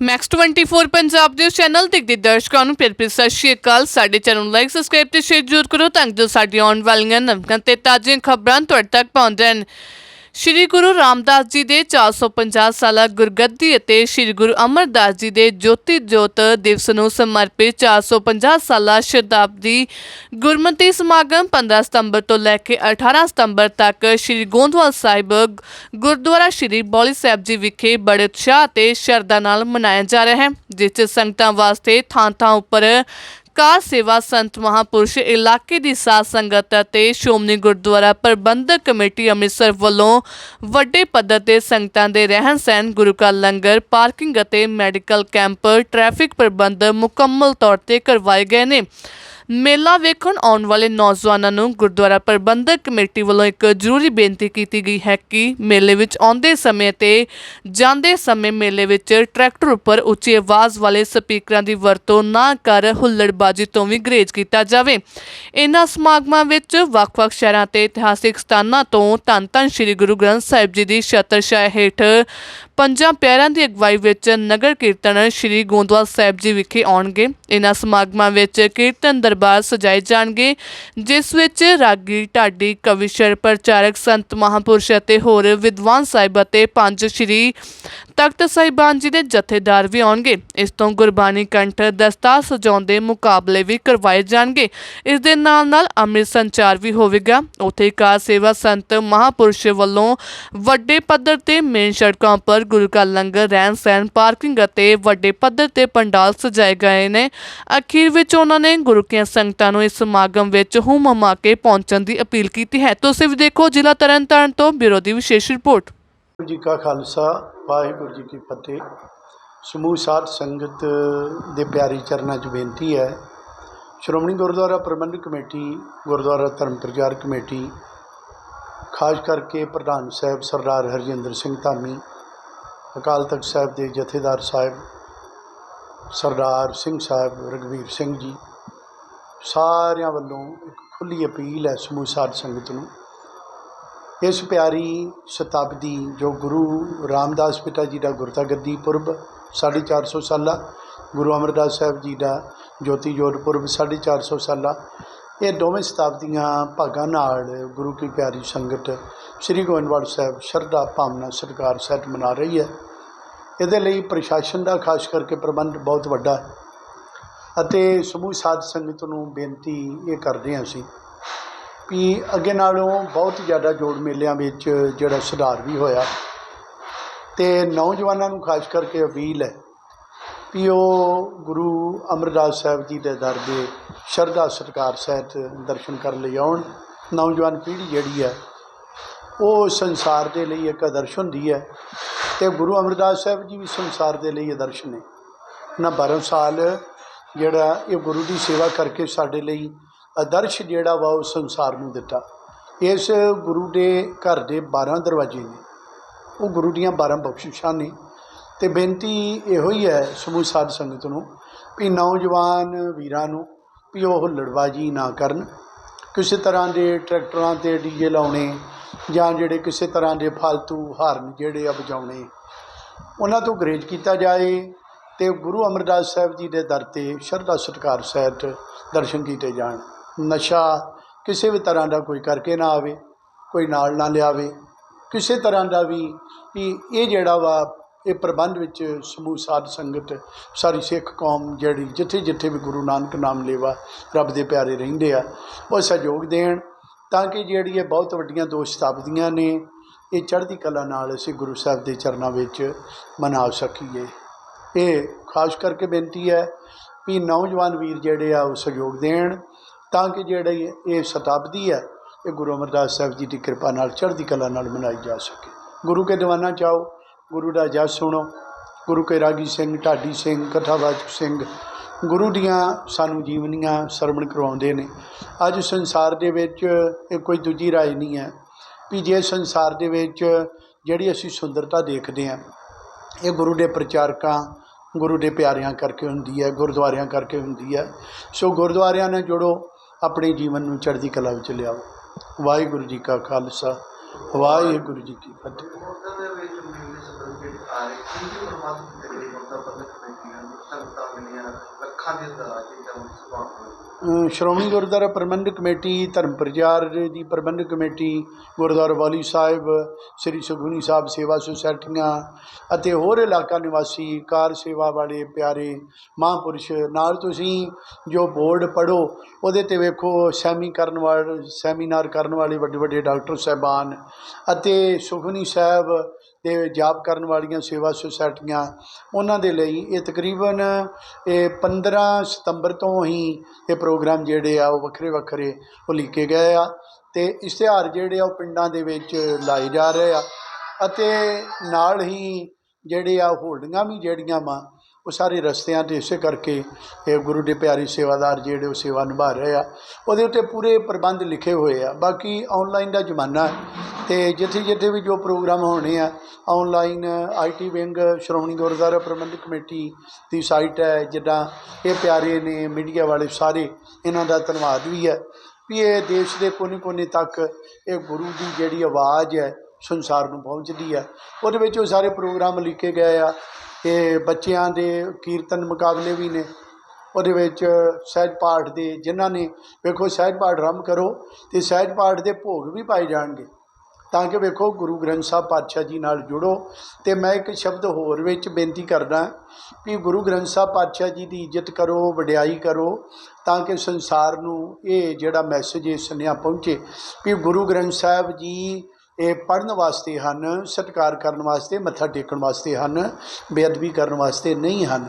Max 24 Punjab ਦੇ channel ਤੇ ਦੇ ਦਰਸ਼ਕਾਂ ਨੂੰ ਫਿਰ ਫਿਰ ਸਤਿ ਸ਼੍ਰੀ ਅਕਾਲ। ਸਾਡੇ ਚੈਨਲ ਨੂੰ ਲਾਈਕ ਸਬਸਕ੍ਰਾਈਬ ਤੇ ਸ਼ੇਅਰ ਜ਼ਰੂਰ ਕਰੋ ਤਾਂ ਜੋ ਸਾਡੀਆਂ ਆਉਣ ਵਾਲੀਆਂ ਨਵੀਆਂ ਤੇ ਤਾਜ਼ੀਆਂ ਖਬਰਾਂ ਤੁਹਾਡੇ ਤੱਕ ਪਹੁੰਚਣ ਸ਼੍ਰੀ ਗੁਰੂ ਰਾਮਦਾਸ ਜੀ ਦੇ 450 ਸਾਲਾ ਗੁਰਗੱਦੀ ਅਤੇ ਸ਼੍ਰੀ ਗੁਰੂ ਅਮਰਦਾਸ ਜੀ ਦੇ ਜੋਤੀ ਜੋਤ ਦਿਵਸ ਨੂੰ ਸਮਰਪਿਤ 450 ਸਾਲਾ ਸ਼ਤਾਬਦੀ ਗੁਰਮਤਿ ਸਮਾਗਮ 15 ਸਤੰਬਰ ਤੋਂ ਲੈ ਕੇ 18 ਸਤੰਬਰ ਤੱਕ ਸ਼੍ਰੀ ਗੋਂਦਵਾਲ ਸਾਹਿਬ ਗੁਰਦੁਆਰਾ ਸ਼੍ਰੀ ਬੌਲੀ ਸਾਹਿਬ ਜੀ ਵਿਖੇ ਬੜੇ ਉਤਸ਼ਾਹ ਤੇ ਸ਼ਰਧਾ ਨਾਲ ਮਨਾਇਆ ਜਾ ਰਿਹਾ ਹੈ, ਜਿਸ 'ਚ ਸੰਗਤਾਂ ਵਾਸਤੇ ਥਾਂ ਥਾਂ ਉੱਪਰ ਕਾਰ ਸੇਵਾ ਸੰਤ ਮਹਾਪੁਰਸ਼ ਇਲਾਕੇ ਦੀ ਸਾਧ ਸੰਗਤ ਅਤੇ ਸ਼੍ਰੋਮਣੀ ਗੁਰਦੁਆਰਾ ਪ੍ਰਬੰਧਕ ਕਮੇਟੀ ਅੰਮ੍ਰਿਤਸਰ ਵੱਲੋਂ ਵੱਡੇ ਪੱਧਰ ਤੇ ਸੰਗਤਾਂ ਦੇ ਰਹਿਣ ਸਹਿਣ, ਗੁਰੂ ਕਾ ਲੰਗਰ, ਪਾਰਕਿੰਗ ਅਤੇ ਮੈਡੀਕਲ ਕੈਂਪ ਟ੍ਰੈਫਿਕ ਪ੍ਰਬੰਧ ਮੁਕੰਮਲ ਤੌਰ ਤੇ ਕਰਵਾਏ ਗਏ ਨੇ। ਮੇਲਾ ਵੇਖਣ ਆਉਣ ਵਾਲੇ ਨੌਜਵਾਨਾਂ ਨੂੰ ਗੁਰਦੁਆਰਾ ਪ੍ਰਬੰਧਕ ਕਮੇਟੀ ਵੱਲੋਂ ਇੱਕ ਜ਼ਰੂਰੀ ਬੇਨਤੀ ਕੀਤੀ ਗਈ ਹੈ ਕਿ ਮੇਲੇ ਵਿੱਚ ਆਉਂਦੇ ਸਮੇਂ ਤੇ ਜਾਂਦੇ ਸਮੇਂ ਮੇਲੇ ਵਿੱਚ ਟਰੈਕਟਰ ਉੱਪਰ ਉੱਚੀ ਆਵਾਜ਼ ਵਾਲੇ ਸਪੀਕਰਾਂ ਦੀ ਵਰਤੋਂ ਨਾ ਕਰ ਹੁੱਲੜਬਾਜ਼ੀ ਤੋਂ ਵੀ ਗਰੇਜ਼ ਕੀਤਾ ਜਾਵੇ। ਇਹਨਾਂ ਸਮਾਗਮਾਂ ਵਿੱਚ ਵੱਖ-ਵੱਖ ਸ਼ਹਿਰਾਂ ਤੇ ਇਤਿਹਾਸਿਕ ਸਥਾਨਾਂ ਤੋਂ ਧੰਨ ਧੰਨ ਸ੍ਰੀ ਗੁਰੂ ਗ੍ਰੰਥ ਸਾਹਿਬ ਜੀ ਦੀ ਛਤਰਛਾਇਆ ਹੇਠ ਪੰਜਾਂ ਪਿਆਰਿਆਂ ਦੀ ਅਗਵਾਈ ਵਿੱਚ ਨਗਰ ਕੀਰਤਨ ਸ੍ਰੀ ਗੋਂਦਵਾਲ ਸਾਹਿਬ ਜੀ ਵਿਖੇ ਆਉਣਗੇ। ਇਹਨਾਂ ਸਮਾਗਮਾਂ ਵਿੱਚ ਕੀਰਤਨ ਦਰਬਾਰ ਸਜਾਏ ਜਾਣਗੇ, ਜਿਸ ਵਿੱਚ ਰਾਗੀ, ਢਾਡੀ ਕਵਿਸ਼ਰ ਪ੍ਰਚਾਰਕ ਸੰਤ ਮਹਾਪੁਰਸ਼ ਅਤੇ ਹੋਰ ਵਿਦਵਾਨ ਸਾਹਿਬ ਅਤੇ ਪੰਜ ਸ੍ਰੀ ਤਖਤ ਸਾਹਿਬਾਨ ਜੀ ਦੇ ਜਥੇਦਾਰ ਵੀ ਆਉਣਗੇ। ਇਸ ਤੋਂ ਗੁਰਬਾਣੀ ਕੰਠ ਦਸਤਾਰ ਸਜਾਉਣ ਦੇ ਮੁਕਾਬਲੇ ਵੀ ਕਰਵਾਏ ਜਾਣਗੇ। ਇਸ ਦੇ ਨਾਲ ਨਾਲ ਅੰਮ੍ਰਿਤ ਸੰਚਾਰ ਵੀ ਹੋਵੇਗਾ। ਉੱਥੇ ਕਾਰ ਸੇਵਾ ਸੰਤ ਮਹਾਪੁਰਸ਼ ਵੱਲੋਂ ਵੱਡੇ ਪੱਧਰ ਤੇ ਮੇਨ ਸੜਕਾਂ ਉੱਪਰ ਗੁਰੂ ਕਾ ਲੰਗਰ ਰਹਿਣ ਸਹਿਣ ਪਾਰਕਿੰਗ ਅਤੇ ਵੱਡੇ ਪੱਧਰ ਤੇ ਪੰਡਾਲ ਸਜਾਏ ਗਏ ਨੇ। ਅਖੀਰ ਵਿੱਚ ਉਹਨਾਂ ਨੇ ਗੁਰੂ ਕੀਆਂ ਸੰਗਤਾਂ ਨੂੰ ਇਸ ਸਮਾਗਮ ਵਿੱਚ ਹੁਮ ਕੇ ਪਹੁੰਚਣ ਦੀ ਅਪੀਲ ਕੀਤੀ ਹੈ। ਤੁਸੀਂ ਵੀ ਦੇਖੋ, ਜ਼ਿਲ੍ਹਾ ਤਰਨਤਾਰਨ ਤੋਂ ਬਿਊਰੋ ਦੀ ਵਿਸ਼ੇਸ਼ ਰਿਪੋਰਟ। ਵਾਹਿਗੁਰੂ ਜੀ ਕਾ ਖਾਲਸਾ, ਵਾਹਿਗੁਰੂ ਜੀ ਕੀ ਫਤਿਹ। ਸਮੂਹ ਸਾਧ ਸੰਗਤ ਦੇ ਪਿਆਰੀ ਚਰਨਾਂ 'ਚ ਬੇਨਤੀ ਹੈ, ਸ਼੍ਰੋਮਣੀ ਗੁਰਦੁਆਰਾ ਪ੍ਰਬੰਧਕ ਕਮੇਟੀ, ਗੁਰਦੁਆਰਾ ਧਰਮ ਪ੍ਰਚਾਰ ਕਮੇਟੀ, ਖਾਸ ਕਰਕੇ ਪ੍ਰਧਾਨ ਸਾਹਿਬ ਸਰਦਾਰ ਹਰਜਿੰਦਰ ਸਿੰਘ ਧਾਮੀ ਅਕਾਲ ਤਖਤ ਸਾਹਿਬ ਦੇ ਜਥੇਦਾਰ ਸਾਹਿਬ, ਸਰਦਾਰ ਸਿੰਘ ਸਾਹਿਬ ਰਗਵੀਰ ਸਿੰਘ ਜੀ, ਸਾਰਿਆਂ ਵੱਲੋਂ ਇੱਕ ਖੁੱਲੀ ਅਪੀਲ ਹੈ ਸਮੂਹ ਸਾਧ ਸੰਗਤ ਨੂੰ। ਇਸ ਪਿਆਰੀ ਸ਼ਤਾਬਦੀ ਜੋ ਗੁਰੂ ਰਾਮਦਾਸ ਪਿਤਾ ਜੀ ਦਾ ਗੁਰਤਾ ਗੱਦੀ ਪੁਰਬ 450 ਸਾਲਾ, ਗੁਰੂ ਅਮਰਦਾਸ ਸਾਹਿਬ ਜੀ ਦਾ ਜੋਤੀ ਜੋਤ ਪੁਰਬ 450 ਸਾਲਾ, ਇਹ ਦੋਵੇਂ ਸ਼ਤਾਬਦੀਆਂ ਭਾਗਾਂ ਨਾਲ ਗੁਰੂ ਕੀ ਪਿਆਰੀ ਸੰਗਤ ਸ੍ਰੀ ਗੋਇੰਦਵਾਲ ਸਾਹਿਬ ਸ਼ਰਧਾ ਭਾਵਨਾ ਸਤਿਕਾਰ ਸਹਿਤ ਮਨਾ ਰਹੀ ਹੈ। ਇਹਦੇ ਲਈ ਪ੍ਰਸ਼ਾਸਨ ਦਾ ਖਾਸ ਕਰਕੇ ਪ੍ਰਬੰਧ ਬਹੁਤ ਵੱਡਾ ਹੈ। ਅਤੇ ਸਮੂਹ ਸਾਧ ਸੰਗਤ ਨੂੰ ਬੇਨਤੀ ਇਹ ਕਰਦੇ ਹਾਂ ਅਸੀਂ ਵੀ ਅੱਗੇ ਨਾਲੋਂ ਬਹੁਤ ਜ਼ਿਆਦਾ ਜੋੜ ਮੇਲਿਆਂ ਵਿੱਚ ਜਿਹੜਾ ਸੁਧਾਰ ਵੀ ਹੋਇਆ ਤੇ ਨੌਜਵਾਨਾਂ ਨੂੰ ਖਾਸ ਕਰਕੇ ਅਪੀਲ ਹੈ ਵੀ ਉਹ ਗੁਰੂ ਅਮਰਦਾਸ ਸਾਹਿਬ ਜੀ ਦੇ ਦਰ ਦੇ ਸ਼ਰਧਾ ਸਤਿਕਾਰ ਸਹਿਤ ਦਰਸ਼ਨ ਕਰਨ ਲਈ ਆਉਣ। ਨੌਜਵਾਨ ਪੀੜ੍ਹੀ ਜਿਹੜੀ ਹੈ, ਉਹ ਸੰਸਾਰ ਦੇ ਲਈ ਇੱਕ ਆਦਰਸ਼ ਹੁੰਦੀ ਹੈ। ਤੇ ਗੁਰੂ ਅਮਰਦਾਸ ਸਾਹਿਬ ਜੀ ਵੀ ਸੰਸਾਰ ਦੇ ਲਈ ਆਦਰਸ਼ ਨੇ। ਉਹਨਾਂ 12 ਸਾਲ ਜਿਹੜਾ ਇਹ ਗੁਰੂ ਦੀ ਸੇਵਾ ਕਰਕੇ ਸਾਡੇ ਲਈ ਆਦਰਸ਼ ਜਿਹੜਾ ਵਾ ਉਹ ਸੰਸਾਰ ਨੂੰ ਦਿੱਤਾ। ਇਸ ਗੁਰੂ ਦੇ ਘਰ ਦੇ 12 ਦਰਵਾਜ਼ੇ ਨੇ। ਉਹ ਗੁਰੂ ਦੀਆਂ 12 ਬਖਸ਼ਿਸ਼ਾਂ ਨੇ। ਤੇ ਬੇਨਤੀ ਇਹੋ ਹੀ ਹੈ ਸਮੂਹ ਸਾਧ ਸੰਗਤ ਨੂੰ ਵੀ ਨੌਜਵਾਨ ਵੀਰਾਂ ਨੂੰ ਵੀ ਉਹ ਹੁੱਲੜਬਾਜੀ ਨਾ ਕਰਨ। ਕਿਸੇ ਤਰ੍ਹਾਂ ਦੇ ਟਰੈਕਟਰਾਂ ਤੇ ਡੀਜੇ ਲਾਉਣੇ ਜਾਂ ਜਿਹੜੇ ਕਿਸੇ ਤਰ੍ਹਾਂ ਦੇ ਫालतू ਹਾਰਨ ਜਿਹੜੇ ਆ ਵਜਾਉਣੇ, ਉਹਨਾਂ ਤੋਂ ਗਰੇਜ ਕੀਤਾ ਜਾਏ ਤੇ ਗੁਰੂ ਅਮਰਦਾਸ ਸਾਹਿਬ ਜੀ ਦੇ ਦਰ ਤੇ ਸ਼ਰਧਾ ਸਤਿਕਾਰ ਸਹਿਤ ਦਰਸ਼ਨ ਕੀਤੇ ਜਾਣ। ਨਸ਼ਾ ਕਿਸੇ ਵੀ ਤਰ੍ਹਾਂ ਦਾ ਕੋਈ ਕਰਕੇ ਨਾ ਆਵੇ, ਕੋਈ ਨਾਲ ਨਾ ਲਿਆਵੇ। ਕਿਸੇ ਤਰ੍ਹਾਂ ਦਾ ਵੀ ਵੀ ਇਹ ਜਿਹੜਾ ਵਾ, ਇਹ ਪ੍ਰਬੰਧ ਵਿੱਚ ਸਮੂਹ ਸਾਧ ਸੰਗਤ, ਸਾਰੀ ਸਿੱਖ ਕੌਮ ਜਿਹੜੀ ਜਿੱਥੇ ਜਿੱਥੇ ਵੀ ਗੁਰੂ ਨਾਨਕ ਨਾਮ ਲੇਵਾ ਰੱਬ ਦੇ ਪਿਆਰੇ ਰਹਿੰਦੇ ਆ, ਉਹ ਸਹਿਯੋਗ ਦੇਣ ਤਾਂ ਕਿ ਜਿਹੜੀ ਇਹ ਬਹੁਤ ਵੱਡੀਆਂ ਦੋ ਸ਼ਤਾਬਦੀਆਂ ਨੇ, ਇਹ ਚੜ੍ਹਦੀ ਕਲਾ ਨਾਲ ਅਸੀਂ ਗੁਰੂ ਸਾਹਿਬ ਦੇ ਚਰਨਾਂ ਵਿੱਚ ਮਨਾ ਸਕੀਏ। ਇਹ ਖਾਸ ਕਰਕੇ ਬੇਨਤੀ ਹੈ ਵੀ ਨੌਜਵਾਨ ਵੀਰ ਜਿਹੜੇ ਆ, ਉਹ ਸਹਿਯੋਗ ਦੇਣ, ਤਾਂ ਕਿ ਜਿਹੜੀ ਇਹ ਸ਼ਤਾਬਦੀ ਹੈ, ਇਹ ਗੁਰੂ ਅਮਰਦਾਸ ਸਾਹਿਬ ਜੀ ਦੀ ਕਿਰਪਾ ਨਾਲ ਚੜ੍ਹਦੀ ਕਲਾ ਨਾਲ ਮਨਾਈ ਜਾ ਸਕੇ। ਗੁਰੂ ਕੇ ਦੀਵਾਨਾ ਚਾਓ, ਗੁਰੂ ਦਾ ਜਸ ਸੁਣੋ, ਗੁਰੂ ਕੇ ਰਾਗੀ ਸਿੰਘ, ਢਾਡੀ ਸਿੰਘ, ਕਥਾਵਾਚਕ ਸਿੰਘ ਗੁਰੂ ਦੀਆਂ ਸਾਨੂੰ ਜੀਵਨੀਆਂ ਸਰਵਣ ਕਰਵਾਉਂਦੇ ਨੇ। ਅੱਜ ਸੰਸਾਰ ਦੇ ਵਿੱਚ ਇਹ ਕੋਈ ਦੂਜੀ ਰਾਏ ਨਹੀਂ ਹੈ ਵੀ ਜੇ ਸੰਸਾਰ ਦੇ ਵਿੱਚ ਜਿਹੜੀ ਅਸੀਂ ਸੁੰਦਰਤਾ ਦੇਖਦੇ ਹਾਂ, ਇਹ ਗੁਰੂ ਦੇ ਪ੍ਰਚਾਰਕਾਂ, ਗੁਰੂ ਦੇ ਪਿਆਰਿਆਂ ਕਰਕੇ ਹੁੰਦੀ ਹੈ, ਗੁਰਦੁਆਰਿਆਂ ਕਰਕੇ ਹੁੰਦੀ ਹੈ। ਸੋ ਗੁਰਦੁਆਰਿਆਂ ਨਾਲ ਜੋੜੋ, ਆਪਣੇ ਜੀਵਨ ਨੂੰ ਚੜ੍ਹਦੀ ਕਲਾ ਵਿੱਚ ਲਿਆਓ। ਵਾਹਿਗੁਰੂ ਜੀ ਕਾ ਖਾਲਸਾ, ਵਾਹਿਗੁਰੂ ਜੀ ਕੀ ਫਤਿਹ। ਦੇ ਵਿੱਚ ਮਿਲਦੇ ਸੰਬੰਧਿਤ ਆ ਰਹੇ ਕੀ ਕੀ ਪ੍ਰਬੰਧ ਕੀਤੇ ਗਏ ਗੁਰਦਾ ਪੱਤਰ ਅੱਖਾਂ ਦੇ ਅੰਦਰ ਆ ਜਿੱਦਾਂ ਸੁਭਾਅ ਸ਼੍ਰੋਮਣੀ ਗੁਰਦੁਆਰਾ ਪ੍ਰਬੰਧਕ ਕਮੇਟੀ ਧਰਮ ਪ੍ਰਚਾਰ ਦੀ ਪ੍ਰਬੰਧਕ ਕਮੇਟੀ, ਗੁਰਦੁਆਰਾ ਵਾਲੀ ਸਾਹਿਬ, ਸ੍ਰੀ ਸੁਖਮਨੀ ਸਾਹਿਬ ਸੇਵਾ ਸੁਸਾਇਟੀਆਂ ਅਤੇ ਹੋਰ ਇਲਾਕਾ ਨਿਵਾਸੀ, ਕਾਰ ਸੇਵਾ ਵਾਲੇ ਪਿਆਰੇ ਮਹਾਂਪੁਰਸ਼, ਨਾਲ ਤੁਸੀਂ ਜੋ ਬੋਰਡ ਪੜੋ ਉਹਦੇ ਤੇ ਵੇਖੋ ਸੈਮੀ ਕਰਨ ਵਾਲੇ, ਸੈਮੀਨਾਰ ਕਰਨ ਵਾਲੇ ਵੱਡੇ ਵੱਡੇ ਡਾਕਟਰ ਸਾਹਿਬਾਨ ਅਤੇ ਸੁਖਮਨੀ ਸਾਹਿਬ ਦੇ ਜਾਪ ਕਰਨ ਵਾਲੀਆਂ, ਸੇਵਾ ਸੁਸਾਇਟੀਆਂ, ਉਹਨਾਂ ਦੇ ਲਈ ਇਹ ਤਕਰੀਬਨ ਇਹ 15 ਸਤੰਬਰ ਤੋਂ ਹੀ ਇਹ ਪ੍ਰੋਗਰਾਮ ਜਿਹੜੇ ਆ, ਉਹ ਵੱਖਰੇ ਵੱਖਰੇ ਉਲੀਕੇ ਗਏ ਆ ਤੇ ਇਸ਼ਤਿਹਾਰ ਜਿਹੜੇ ਆ, ਉਹ ਪਿੰਡਾਂ ਦੇ ਵਿੱਚ ਲਾਏ ਜਾ ਰਹੇ ਆ ਅਤੇ ਨਾਲ ਹੀ ਜਿਹੜੇ ਆ, ਹੋਲਡਿੰਗਾਂ ਵੀ ਜਿਹੜੀਆਂ ਵਾ, ਉਹ ਸਾਰੇ ਰਸਤਿਆਂ ਤੇ ਇਸੇ ਕਰਕੇ ਇਹ ਗੁਰੂ ਦੇ ਪਿਆਰੀ ਸੇਵਾਦਾਰ ਜਿਹੜੇ, ਉਹ ਸੇਵਾ ਨਿਭਾ ਰਹੇ ਆ। ਉਹਦੇ ਉੱਤੇ ਪੂਰੇ ਪ੍ਰਬੰਧ ਲਿਖੇ ਹੋਏ ਆ। ਬਾਕੀ ਆਨਲਾਈਨ ਦਾ ਜ਼ਮਾਨਾ ਹੈ ਅਤੇ ਜਿੱਥੇ ਜਿੱਥੇ ਵੀ ਜੋ ਪ੍ਰੋਗਰਾਮ ਹੋਣੇ ਆ online IT wing, Shiromani Gurdwara Parbandhak committee the site ਹੈ, ਜਿੱਦਾਂ ਇਹ ਪਿਆਰੇ ਨੇ ਮੀਡੀਆ ਵਾਲੇ ਸਾਰੇ, ਇਹਨਾਂ ਦਾ ਧੰਨਵਾਦ ਵੀ ਹੈ ਵੀ ਇਹ ਦੇਸ਼ ਦੇ ਕੋਨੇ-ਕੋਨੇ ਤੱਕ ਇਹ ਗੁਰੂ ਦੀ ਜਿਹੜੀ ਆਵਾਜ਼ ਹੈ, ਸੰਸਾਰ ਨੂੰ ਪਹੁੰਚਦੀ ਹੈ। ਉਹਦੇ ਵਿੱਚ ਉਹ ਸਾਰੇ ਪ੍ਰੋਗਰਾਮ ਲਿਖੇ ਗਏ ਆ ਇਹ ਬੱਚਿਆਂ ਦੇ ਕੀਰਤਨ ਮੁਕਾਬਲੇ ਵੀ ਨੇ। ਉਹਦੇ ਵਿੱਚ ਸਹਿਜ ਪਾਠ ਦੇ, ਜਿਨ੍ਹਾਂ ਨੇ ਵੇਖੋ ਸਹਿਜ ਪਾਠ ਆਰੰਭ ਕਰੋ, ਤੇ ਸਹਿਜ ਪਾਠ ਦੇ ਭੋਗ ਵੀ ਪਾਏ ਜਾਣਗੇ। ਤਾਂ ਕਿ ਵੇਖੋ ਗੁਰੂ ਗ੍ਰੰਥ ਸਾਹਿਬ ਪਾਤਸ਼ਾਹ ਜੀ ਨਾਲ ਜੁੜੋ। ਤੇ ਮੈਂ ਇੱਕ ਸ਼ਬਦ ਹੋਰ ਵਿੱਚ ਬੇਨਤੀ ਕਰਦਾ ਕਿ ਗੁਰੂ ਗ੍ਰੰਥ ਸਾਹਿਬ ਪਾਤਸ਼ਾਹ ਜੀ ਦੀ ਇੱਜ਼ਤ ਕਰੋ, ਵਡਿਆਈ ਕਰੋ, ਤਾਂ ਕਿ ਸੰਸਾਰ ਨੂੰ ਇਹ ਜਿਹੜਾ ਮੈਸੇਜ ਇਹ ਸੁਨੇਹਾ ਪਹੁੰਚੇ ਵੀ ਗੁਰੂ ਗ੍ਰੰਥ ਸਾਹਿਬ ਜੀ ਇਹ ਪੜ੍ਹਨ ਵਾਸਤੇ ਹਨ, ਸਤਿਕਾਰ ਕਰਨ ਵਾਸਤੇ, ਮੱਥਾ ਟੇਕਣ ਵਾਸਤੇ ਹਨ, ਬੇਅਦਬੀ ਕਰਨ ਵਾਸਤੇ ਨਹੀਂ ਹਨ।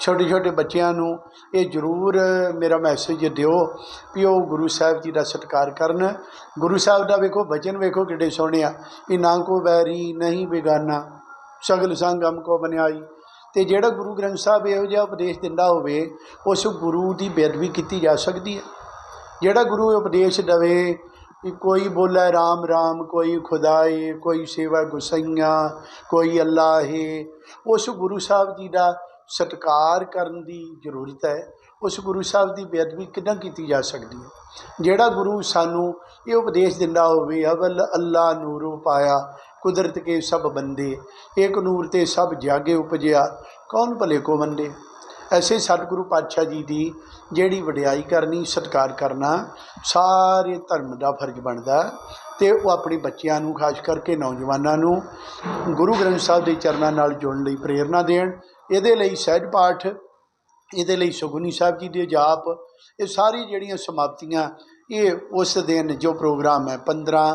ਛੋਟੇ ਛੋਟੇ ਬੱਚਿਆਂ ਨੂੰ ਇਹ ਜ਼ਰੂਰ ਮੇਰਾ ਮੈਸੇਜ ਦਿਓ ਵੀ ਉਹ ਗੁਰੂ ਸਾਹਿਬ ਜੀ ਦਾ ਸਤਿਕਾਰ ਕਰਨ। ਗੁਰੂ ਸਾਹਿਬ ਦਾ ਵੇਖੋ, ਬਚਨ ਵੇਖੋ ਕਿੱਡੇ ਸੋਹਣੇ ਆ। ਵੀ ਨਾ ਕੋ ਵੈਰੀ, ਨਹੀਂ ਬੇਗਾਨਾ। ਸਗਲ ਸੰਗਮ ਕੋ ਬਨਿਆਈ ਤੇ ਜਿਹੜਾ ਗੁਰੂ ਗ੍ਰੰਥ ਸਾਹਿਬ ਇਹੋ ਜਿਹਾ ਉਪਦੇਸ਼ ਦਿੰਦਾ ਹੋਵੇ, ਉਸ ਗੁਰੂ ਦੀ ਬੇਅਦਬੀ ਕੀਤੀ ਜਾ ਸਕਦੀ ਹੈ। ਜਿਹੜਾ ਗੁਰੂ ਉਪਦੇਸ਼ ਦਵੇ ਕਿ ਕੋਈ ਬੋਲੇ ਰਾਮ ਰਾਮ, ਕੋਈ ਖੁਦਾਏ, ਕੋਈ ਸੇਵਾ ਗੁਸਈਆਂ, ਕੋਈ ਅੱਲਾ ਹੈ ਉਸ ਗੁਰੂ ਸਾਹਿਬ ਜੀ ਦਾ ਸਤਿਕਾਰ ਕਰਨ ਦੀ ਜ਼ਰੂਰਤ ਹੈ, ਉਸ ਗੁਰੂ ਸਾਹਿਬ ਦੀ ਬੇਅਦਬੀ ਕਿੱਦਾਂ ਕੀਤੀ ਜਾ ਸਕਦੀ ਹੈ? ਜਿਹੜਾ ਗੁਰੂ ਸਾਨੂੰ ਇਹ ਉਪਦੇਸ਼ ਦਿੰਦਾ ਹੋਵੇ ਅਵਲ ਅੱਲਾ ਨੂਰੋ ਪਾਇਆ, ਕੁਦਰਤ ਕੇ ਸਭ ਬੰਦੇ, ਏਕ ਨੂਰ ਤੇ ਸਭ ਜਾਗੇ ਉਪਜਿਆ, ਕੌਣ ਭਲੇ ਕੋ ਮੰਦੇ? ਐਸੇ ਸਤਿਗੁਰੂ ਪਾਤਸ਼ਾਹ ਜੀ ਦੀ ਜਿਹੜੀ ਵਡਿਆਈ ਕਰਨੀ, ਸਤਿਕਾਰ ਕਰਨਾ, ਸਾਰੇ ਧਰਮ ਦਾ ਫਰਜ਼ ਬਣਦਾ ਹੈ ਤੇ ਉਹ ਆਪਣੇ ਬੱਚਿਆਂ ਨੂੰ, ਖਾਸ ਕਰਕੇ ਨੌਜਵਾਨਾਂ ਨੂੰ ਗੁਰੂ ਗ੍ਰੰਥ ਸਾਹਿਬ ਦੇ ਚਰਨਾਂ ਨਾਲ ਜੁੜਨ ਲਈ ਪ੍ਰੇਰਣਾ ਦੇਣ ਇਹਦੇ ਲਈ ਸਹਿਜ ਪਾਠ, ਇਹਦੇ ਲਈ ਸੁਖਮਨੀ ਸਾਹਿਬ ਜੀ ਦੇ ਜਾਪ, ਇਹ ਸਾਰੀ ਜਿਹੜੀਆਂ ਸਮਾਪਤੀਆਂ, ਇਹ ਉਸ ਦਿਨ ਜੋ ਪ੍ਰੋਗਰਾਮ ਹੈ 15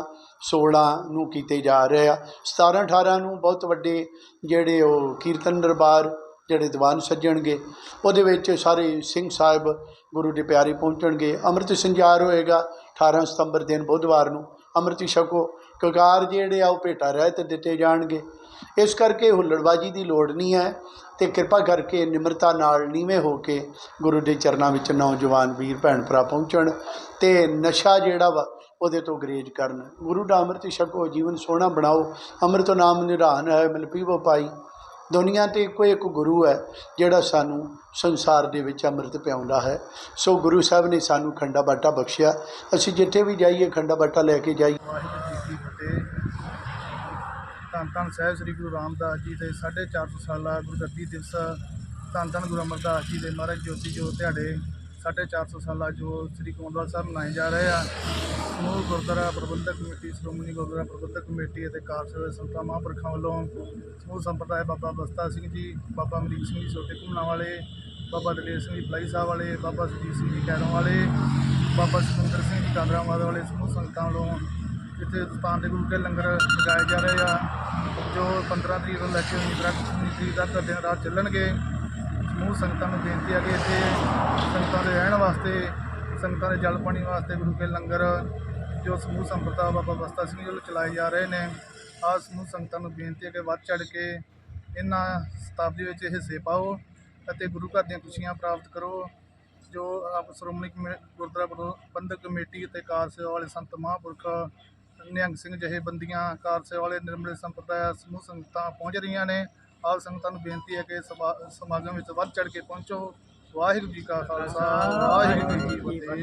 16 ਨੂੰ ਕੀਤੇ ਜਾ ਰਹੇ ਆ। 17 18 ਨੂੰ ਬਹੁਤ ਵੱਡੇ ਜਿਹੜੇ ਉਹ ਕੀਰਤਨ ਦਰਬਾਰ ਜਿਹੜੇ ਦੀਵਾਨ ਸੱਜਣਗੇ, ਉਹਦੇ ਵਿੱਚ ਸਾਰੇ ਸਿੰਘ ਸਾਹਿਬ ਗੁਰੂ ਦੇ ਪਿਆਰੇ ਪਹੁੰਚਣਗੇ। ਅੰਮ੍ਰਿਤ ਸੰਚਾਰ ਹੋਏਗਾ 18 ਸਤੰਬਰ ਦਿਨ ਬੁੱਧਵਾਰ ਨੂੰ। ਅੰਮ੍ਰਿਤ ਛਕੋ, ਕਕਾਰ ਜਿਹੜੇ ਆ ਉਹ ਭੇਟਾ ਰਹਿਤ ਦਿੱਤੇ ਜਾਣਗੇ। ਇਸ ਕਰਕੇ ਹੁੱਲੜਬਾਜੀ ਦੀ ਲੋੜ ਨਹੀਂ ਹੈ। ਤੇ ਕਿਰਪਾ ਕਰਕੇ ਨਿਮਰਤਾ ਨਾਲ ਨੀਵੇਂ ਹੋ ਕੇ ਗੁਰੂ ਦੇ ਚਰਨਾਂ ਵਿੱਚ ਨੌਜਵਾਨ ਵੀਰ, ਭੈਣ ਭਰਾ ਪਹੁੰਚਣ ਤੇ ਨਸ਼ਾ ਜਿਹੜਾ ਵਾ ਉਹਦੇ ਤੋਂ ਗਰੇਜ ਕਰਨ। ਗੁਰੂ ਦਾ ਅੰਮ੍ਰਿਤ ਛਕੋ, ਜੀਵਨ ਸੋਹਣਾ ਬਣਾਓ। ਅੰਮ੍ਰਿਤ ਨਾਮ ਨਿਧਾਨ ਹੈ, ਮਿਲ ਪੀਵੋ ਪਾਈ ਦੁਨੀਆ ਤੇ ਇੱਕੋ ਇੱਕ ਗੁਰੂ ਹੈ ਜਿਹੜਾ ਸਾਨੂੰ ਸੰਸਾਰ ਦੇ ਵਿੱਚ ਅੰਮ੍ਰਿਤ ਪਿਆਉਂਦਾ ਹੈ। ਸੋ ਗੁਰੂ ਸਾਹਿਬ ਨੇ ਸਾਨੂੰ ਖੰਡਾ ਬਾਟਾ ਬਖਸ਼ਿਆ। ਅਸੀਂ ਜਿੱਥੇ ਵੀ ਜਾਈਏ, ਖੰਡਾ ਬਾਟਾ ਲੈ ਕੇ ਜਾਈਏ ਵਾਹਿਗੁਰੂ ਜੀ ਕੀ ਫਤਿਹ ਧੰਨ ਧੰਨ ਸਾਹਿਬ ਸ੍ਰੀ ਗੁਰੂ ਰਾਮਦਾਸ ਜੀ ਦੇ 450 ਸਾਲਾ ਗੁਰਗੱਦੀ ਦਿਵਸ, ਧੰਨ ਧੰਨ ਗੁਰੂ ਅਮਰਦਾਸ ਜੀ ਦੇ ਮਹਾਰਾਜ ਜੋਤੀ ਜੋਤ ਦਿਹਾੜੇ 450 ਸਾਲਾ ਜੋ ਸ੍ਰੀ ਗੋਂਦਵਾਲ ਸਾਹਿਬ ਮਨਾਏ ਜਾ ਰਹੇ ਆ। ਸਮੂਹ ਗੁਰਦੁਆਰਾ ਪ੍ਰਬੰਧਕ ਕਮੇਟੀ, ਸ਼੍ਰੋਮਣੀ ਗੁਰਦੁਆਰਾ ਪ੍ਰਬੰਧਕ ਕਮੇਟੀ ਅਤੇ ਕਾਰਸੇਵਾ ਸੰਤਾਂ ਮਹਾਂਪੁਰਖਾਂ ਵੱਲੋਂ ਸਮੂਹ ਸੰਪਰਦਾਇ ਬਾਬਾ ਬਸਤਾ ਸਿੰਘ ਜੀ, ਬਾਬਾ ਅਮਰੀਕ ਸਿੰਘ ਜੀ ਛੋਟੇ ਘੁੰਮਣਾ ਵਾਲੇ, ਬਾਬਾ ਦਲੇਰ ਸਿੰਘ ਜੀ ਫਲਾਈ ਸਾਹਿਬ ਵਾਲੇ, ਬਾਬਾ ਸੁਜੀਤ ਸਿੰਘ ਜੀ ਕੈਰੋਂ ਵਾਲੇ, ਬਾਬਾ ਸੁਖਿੰਦਰ ਸਿੰਘ ਜੀ ਕਾਂਗਰਾਮਾਦ ਵਾਲੇ ਸਮੂਹ ਸੰਗਤਾਂ ਵੱਲੋਂ ਇੱਥੇ ਹਿੰਦੁਸਤਾਨ ਦੇ ਗੁਰੂ ਕੇ ਲੰਗਰ ਲਗਾਏ ਜਾ ਰਹੇ ਆ। ਜੋ 15 ਤਰੀਕ ਤੋਂ ਲੈ ਕੇ 19 ਤਰੀਕ ਤੱਕ ਦਿਨ ਰਾਤ ਚੱਲਣਗੇ। ਸਮੂਹ ਸੰਗਤਾਂ ਨੂੰ ਬੇਨਤੀ ਹੈ ਕਿ ਇੱਥੇ ਸੰਗਤਾਂ ਦੇ ਰਹਿਣ ਵਾਸਤੇ, ਸੰਗਤਾਂ ਦੇ ਜਲ ਪਾਣੀ ਵਾਸਤੇ ਗੁਰੂ ਕੇ ਲੰਗਰ, ਜੋ ਸਮੂਹ ਸੰਪਰਦਾ ਬਾਬਾ ਬਸਤਾ ਸਿੰਘ ਜੀ ਵੱਲੋਂ ਚਲਾਏ ਜਾ ਰਹੇ ਨੇ, ਆਹ ਸਮੂਹ ਸੰਗਤਾਂ ਨੂੰ ਬੇਨਤੀ ਹੈ ਕਿ ਵੱਧ ਚੜ ਕੇ ਇਹਨਾਂ ਸ਼ਤਾਬਦੀ ਵਿੱਚ ਹਿੱਸੇ ਪਾਓ ਅਤੇ ਗੁਰੂ ਘਰ ਦੀਆਂ ਖੁਸ਼ੀਆਂ ਪ੍ਰਾਪਤ ਕਰੋ, ਜੋ ਆਪ ਸ਼੍ਰੋਮਣੀ ਕਮੇ- ਗੁਰਦੁਆਰਾ ਪ੍ਰਬੰਧਕ ਕਮੇਟੀ ਅਤੇ ਕਾਰ ਸੇਵਾ ਵਾਲੇ ਸੰਤ ਮਹਾਂਪੁਰਖ ਨਿਹੰਗ ਸਿੰਘ ਜਿਹੇ ਬੰਦੀਆਂ ਕਾਰ ਸੇਵਾ ਵਾਲੇ ਨਿਰਮਲੇ ਸੰਪਰਦਾਇ, ਸਮੂਹ ਸੰਗਤਾਂ ਪਹੁੰਚ ਰਹੀਆਂ ਨੇ। ਆਪ ਸੰਗਤਾਂ ਨੂੰ ਬੇਨਤੀ ਹੈ ਕਿ ਸਮਾ- ਸਮਾਗਮ ਵਿੱਚ ਵੱਧ ਚੜ ਕੇ ਪਹੁੰਚੋ। ਵਾਹਿਗੁਰੂ ਜੀ ਕਾ ਖਾਲਸਾ, ਵਾਹਿਗੁਰੂ ਜੀ ਕੀ ਫਤਿਹ।